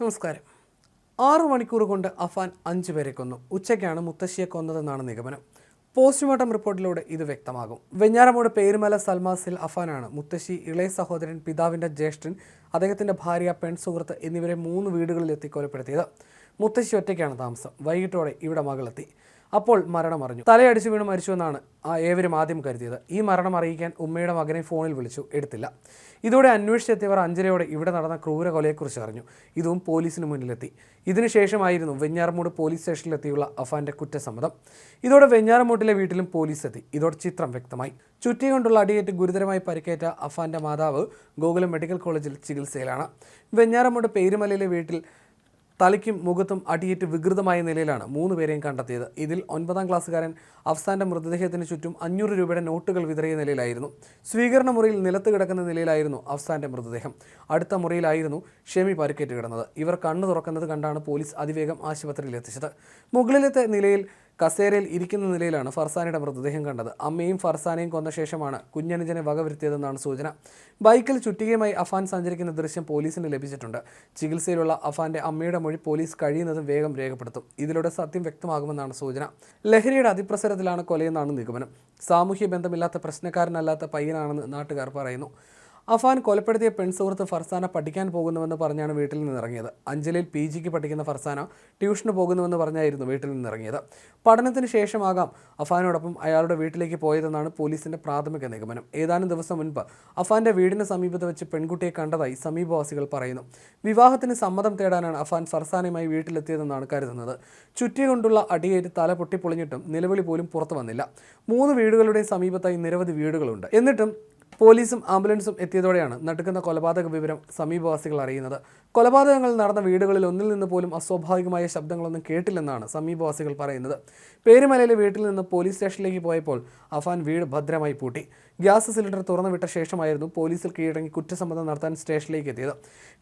നമസ്കാരം. ആറു മണിക്കൂർ കൊണ്ട് അഫാൻ അഞ്ചു പേരെ കൊന്നു. ഉച്ചയ്ക്കാണ് മുത്തശ്ശിയെ കൊന്നതെന്നാണ് നിഗമനം. പോസ്റ്റ്മോർട്ടം റിപ്പോർട്ടിലൂടെ ഇത് വ്യക്തമാകും. വെഞ്ഞാറമൂട് പേരുമല സൽമാസിൽ അഫാനാണ്. മുത്തശ്ശി ഇളയ സഹോദരൻ പിതാവിന്റെ ജ്യേഷ്ഠൻ അദ്ദേഹത്തിന്റെ ഭാര്യ പെൺ സുഹൃത്ത് എന്നിവരെ മൂന്ന് വീടുകളിലെത്തി കൊലപ്പെടുത്തിയത്. മുത്തശ്ശി ഒറ്റയ്ക്കാണ് താമസം. വൈകിട്ടോടെ ഇവിടെ മകളെത്തി. അപ്പോൾ മരണം അറിഞ്ഞു. തലയടിച്ചു വീണ് മരിച്ചുവെന്നാണ് ഏവരും ആദ്യം കരുതിയത്. ഈ മരണം അറിയിക്കാൻ ഉമ്മയുടെ മകനെ ഫോണിൽ വിളിച്ചു. എടുത്തില്ല. ഇതോടെ അന്വേഷിച്ചെത്തിയവർ അഞ്ചരയോടെ ഇവിടെ നടന്ന ക്രൂര കൊലയെക്കുറിച്ച് അറിഞ്ഞു. ഇതും പോലീസിന് മുന്നിലെത്തി. ഇതിനുശേഷമായിരുന്നു വെഞ്ഞാറമൂട് പോലീസ് സ്റ്റേഷനിലെത്തിയുള്ള അഫാന്റെ കുറ്റസമ്മതം. ഇതോടെ വെഞ്ഞാറമൂട്ടിലെ വീട്ടിലും പോലീസ് എത്തി ഇതോടെ ചിത്രം വ്യക്തമായി. ചുറ്റി കൊണ്ടുള്ള അടിയേറ്റ് ഗുരുതരമായി പരിക്കേറ്റ അഫാന്റെ മാതാവ് ഗോകുലം മെഡിക്കൽ കോളേജിൽ ചികിത്സയിലാണ്. വെഞ്ഞാറമൂട് പേരുമലയിലെ വീട്ടിൽ തലയ്ക്കും മുഖത്തും അടിയേറ്റ് വികൃതമായ നിലയിലാണ് മൂന്ന് പേരെയും കണ്ടെത്തിയത്. ഇതിൽ ഒൻപതാം ക്ലാസ്സുകാരൻ അഫ്സാന്റെ മൃതദേഹത്തിന് ചുറ്റും അഞ്ഞൂറ് രൂപയുടെ നോട്ടുകൾ വിതറിയ നിലയിലായിരുന്നു. സ്വീകരണ മുറിയിൽ നിലത്ത് കിടക്കുന്ന നിലയിലായിരുന്നു അഫ്സാന്റെ മൃതദേഹം. അടുത്ത മുറിയിലായിരുന്നു ഷെമി പരുക്കേറ്റ് കിടന്നത്. ഇവർ കണ്ണു തുറക്കുന്നത് കണ്ടാണ് പോലീസ് അതിവേഗം ആശുപത്രിയിൽ എത്തിച്ചത് മുകളിലത്തെ നിലയിൽ കസേരയിൽ ഇരിക്കുന്ന നിലയിലാണ് ഫർസാനയുടെ മൃതദേഹം കണ്ടത്. അമ്മയും ഫർസാനയും കൊന്ന ശേഷമാണ് കുഞ്ഞനുജനെ വകവരുത്തിയതെന്നാണ് സൂചന. ബൈക്കിൽ ചുറ്റികയുമായി അഫാൻ സഞ്ചരിക്കുന്ന ദൃശ്യം പോലീസിന് ലഭിച്ചിട്ടുണ്ട്. ചികിത്സയിലുള്ള അഫാന്റെ അമ്മയുടെ മൊഴി പോലീസ് കഴിയുന്നതും വേഗം രേഖപ്പെടുത്തും. ഇതിലൂടെ സത്യം വ്യക്തമാകുമെന്നാണ് സൂചന. ലഹരിയുടെ അതിപ്രസരത്തിലാണ് കൊലയെന്നാണ് നിഗമനം. സാമൂഹ്യ ബന്ധമില്ലാത്ത പ്രശ്നക്കാരനല്ലാത്ത പയ്യനാണെന്ന് നാട്ടുകാർ പറയുന്നു. അഫാൻ കൊലപ്പെടുത്തിയ പെൺസുഹൃത്ത് ഫർസാന പഠിക്കാൻ പോകുന്നുവെന്ന് പറഞ്ഞാണ് വീട്ടിൽ നിന്നിറങ്ങിയത്. അഞ്ചലിൽ പി ജിക്ക് പഠിക്കുന്ന ഫർസാന ട്യൂഷന് പോകുന്നുവെന്ന് പറഞ്ഞായിരുന്നു വീട്ടിൽ നിന്നിറങ്ങിയത്. പഠനത്തിന് ശേഷമാകാം അഫാനോടൊപ്പം അയാളുടെ വീട്ടിലേക്ക് പോയതെന്നാണ് പോലീസിന്റെ പ്രാഥമിക നിഗമനം. ഏതാനും ദിവസം മുൻപ് അഫാന്റെ വീടിന് സമീപത്ത് വെച്ച് പെൺകുട്ടിയെ കണ്ടതായി സമീപവാസികൾ പറയുന്നു. വിവാഹത്തിന് സമ്മതം തേടാനാണ് അഫാൻ ഫർസാനയുമായി വീട്ടിലെത്തിയതെന്നാണ് കരുതുന്നത്. ചുറ്റി കൊണ്ടുള്ള അടിയേറ്റ് തല പൊട്ടിപ്പൊളിഞ്ഞിട്ടും നിലവിളി പോലും പുറത്തു വന്നില്ല. മൂന്ന് വീടുകളുടെ സമീപത്തായി നിരവധി വീടുകളുണ്ട്. എന്നിട്ടും പോലീസും ആംബുലൻസും എത്തിയതോടെയാണ് നടക്കുന്ന കൊലപാതക വിവരം സമീപവാസികൾ അറിയുന്നത്. കൊലപാതകങ്ങൾ നടന്ന വീടുകളിൽ ഒന്നിൽ നിന്ന് പോലും അസ്വാഭാവികമായ ശബ്ദങ്ങളൊന്നും കേട്ടില്ലെന്നാണ് സമീപവാസികൾ പറയുന്നത്. പേരുമലയിലെ വീട്ടിൽ നിന്ന് പോലീസ് സ്റ്റേഷനിലേക്ക് പോയപ്പോൾ അഫാൻ വീട് ഭദ്രമായി പൂട്ടി. ഗ്യാസ് സിലിണ്ടർ തുറന്നു വിട്ട ശേഷമായിരുന്നു പോലീസിൽ കീഴടങ്ങി കുറ്റസമ്മതം നടത്താൻ സ്റ്റേഷനിലേക്ക് എത്തിയത്.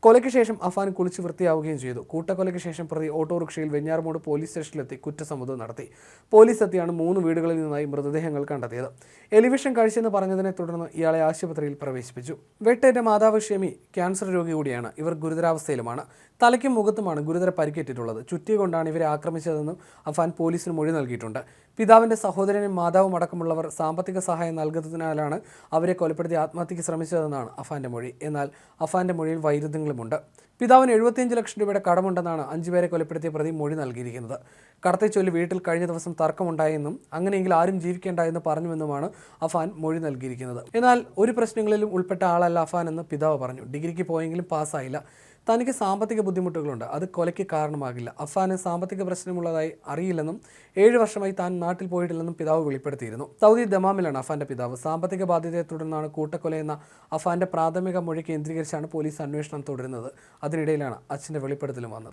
കൊലയ്ക്ക് ശേഷം അഫാൻ കുളിച്ച് വൃത്തിയാവുകയും ചെയ്തു. കൂട്ടക്കൊലയ്ക്ക് ശേഷം പ്രതി ഓട്ടോറിക്ഷയിൽ വെഞ്ഞാറമൂട് പോലീസ് സ്റ്റേഷനിലെത്തി കുറ്റസമ്മതം നടത്തി. പോലീസ് എത്തിയാണ് മൂന്ന് വീടുകളിൽ നിന്നായി മൃതദേഹങ്ങൾ കണ്ടെത്തിയത്. എലിവിഷൻ കഴിച്ചെന്ന് പറഞ്ഞതിനെ തുടർന്ന് ഇയാളെ ആശുപത്രിയിൽ പ്രവേശിപ്പിച്ചു. വെട്ടേറ്റ മാതാവ് ഷെമി ക്യാൻസർ രോഗി കൂടിയാണ്. ഇവർ ഗുരുതരാവസ്ഥയിലുമാണ്. തലയ്ക്കും മുഖത്തുമാണ് ഗുരുതര പരിക്കേറ്റിട്ടുള്ളത്. ചുറ്റി കൊണ്ടാണ് ഇവരെ ആക്രമിച്ചതെന്നും അഫാൻ പോലീസിന് മൊഴി നൽകിയിട്ടുണ്ട്. പിതാവിന്റെ സഹോദരനും മാതാവും അടക്കമുള്ളവർ സാമ്പത്തിക സഹായം നൽകുന്നതിനാലാണ് അവരെ കൊലപ്പെടുത്തി ആത്മഹത്യക്ക് ശ്രമിച്ചതെന്നാണ് അഫാന്റെ മൊഴി. എന്നാൽ അഫാന്റെ മൊഴിയിൽ വൈരുദ്ധ്യങ്ങളുമുണ്ട്. പിതാവിന് എഴുപത്തിയഞ്ച് ലക്ഷം രൂപയുടെ കടമുണ്ടെന്നാണ് അഞ്ചുപേരെ കൊലപ്പെടുത്തിയ പ്രതി മൊഴി നൽകിയിരിക്കുന്നത്. കടത്തെ ചൊല്ലി വീട്ടിൽ കഴിഞ്ഞ ദിവസം തർക്കമുണ്ടായെന്നും അങ്ങനെയെങ്കിൽ ആരും ജീവിക്കേണ്ട എന്ന് പറഞ്ഞുവെന്നുമാണ് അഫാൻ മൊഴി നൽകിയിരിക്കുന്നത്. എന്നാൽ ഒരു പ്രശ്നങ്ങളിലും ഉൾപ്പെട്ട ആളല്ല അഫാൻ എന്ന് പിതാവ് പറഞ്ഞു. ഡിഗ്രിക്ക് പോയെങ്കിലും പാസ്സായില്ല. തനിക്ക് സാമ്പത്തിക ബുദ്ധിമുട്ടുകളുണ്ട്. അത് കൊലയ്ക്ക് കാരണമാകില്ല. അഫ്സാന് സാമ്പത്തിക പ്രശ്നമുള്ളതായി അറിയില്ലെന്നും ഏഴ് വർഷമായി താൻ നാട്ടിൽ പോയിട്ടില്ലെന്നും പിതാവ് വെളിപ്പെടുത്തിയിരുന്നു. സൗദി ദമാമിലാണ് അഫാന്റെ പിതാവ്. സാമ്പത്തിക ബാധ്യതയെ തുടർന്നാണ് കൂട്ടക്കൊല എന്ന അഫാന്റെ പ്രാഥമിക മൊഴി കേന്ദ്രീകരിച്ചാണ് പോലീസ് അന്വേഷണം തുടരുന്നത്. അതിനിടയിലാണ് അച്ഛന്റെ വെളിപ്പെടുത്തലും വന്നത്.